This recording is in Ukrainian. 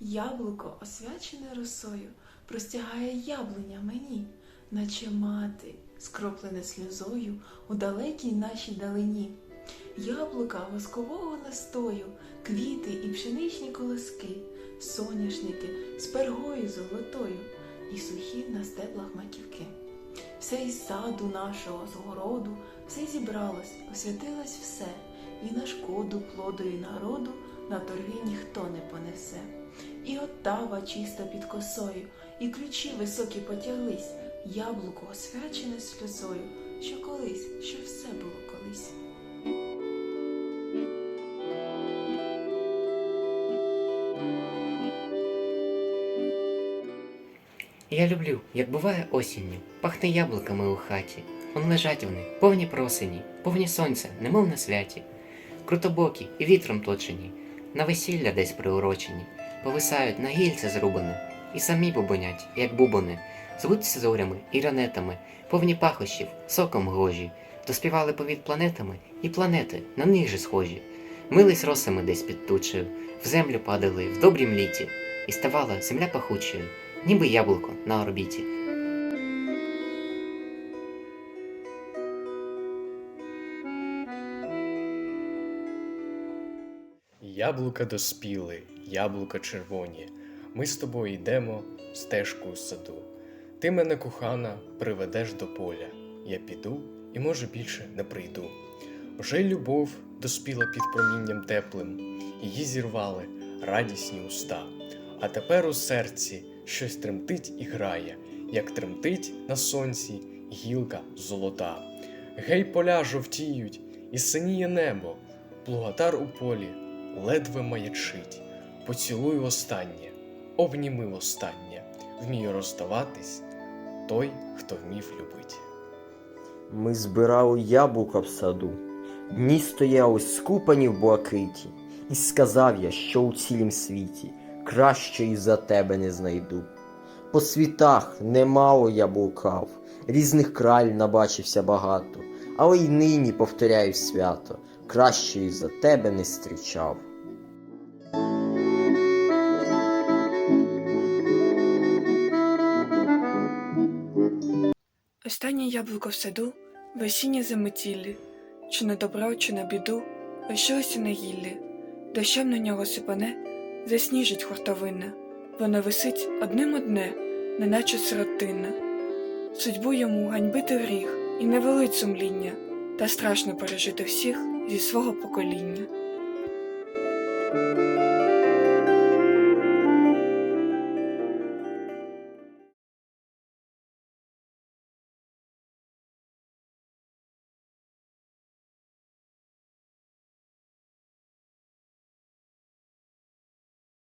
Яблуко, освячене росою, простягає яблуня мені, наче мати, скроплене сльозою у далекій нашій далині. Яблука воскового настою, квіти і пшеничні колоски, соняшники з пергою золотою і сухі на стеблах маківки. Все із саду нашого, з городу, все зібралось, освятилось все, і на шкоду плоду і народу на торги ніхто не понесе. І оттава чиста під косою, і ключі високі потяглись, яблуко освячене сльозою, що колись, що все було колись. Я люблю, як буває осінню, пахне яблуками у хаті. Он лежать вони, повні просені, повні сонця, немов на святі. Крутобокі і вітром точені, на весілля десь приурочені, повисають на гільце зрубане, і самі бубонять, як бубони, звуться зорями і ранетами, повні пахощів, соком гожі, доспівали повід планетами, і планети на них же схожі. Мились росами десь під тучею, в землю падали в добрім літі, і ставала земля пахучою, ніби яблуко на орбіті. Яблука доспіли, яблука червоні. Ми з тобою йдемо стежку у саду. Ти мене, кохана, приведеш до поля. Я піду і, може, більше не прийду. Вже любов доспіла під промінням теплим, її зірвали радісні уста. А тепер у серці щось тремтить і грає, як тремтить на сонці гілка золота. Гей, поля жовтіють, і синіє небо, плугатар у полі ледве маячить. Поцілуй останнє, обніми останнє, вмію розставатись той, хто вмів любить. Ми збирали яблука в саду. Дні стояли скупані в блакиті, і сказав я, що у цілім світі кращої за тебе не знайду. По світах немало я блукав, різних краль набачився багато, але й нині повторяю свято, кращої за тебе не зустрічав. Останнє яблуко в саду, в осіннє заметіллі, чи на добро, чи на біду, лишилося на гіллі, дощем на нього сипане, засніжить хуртовинна, воно висить одним одне, неначе сиротинна. Судьбу йому ганьбити гріх і не велить сумління, та страшно пережити всіх зі свого покоління.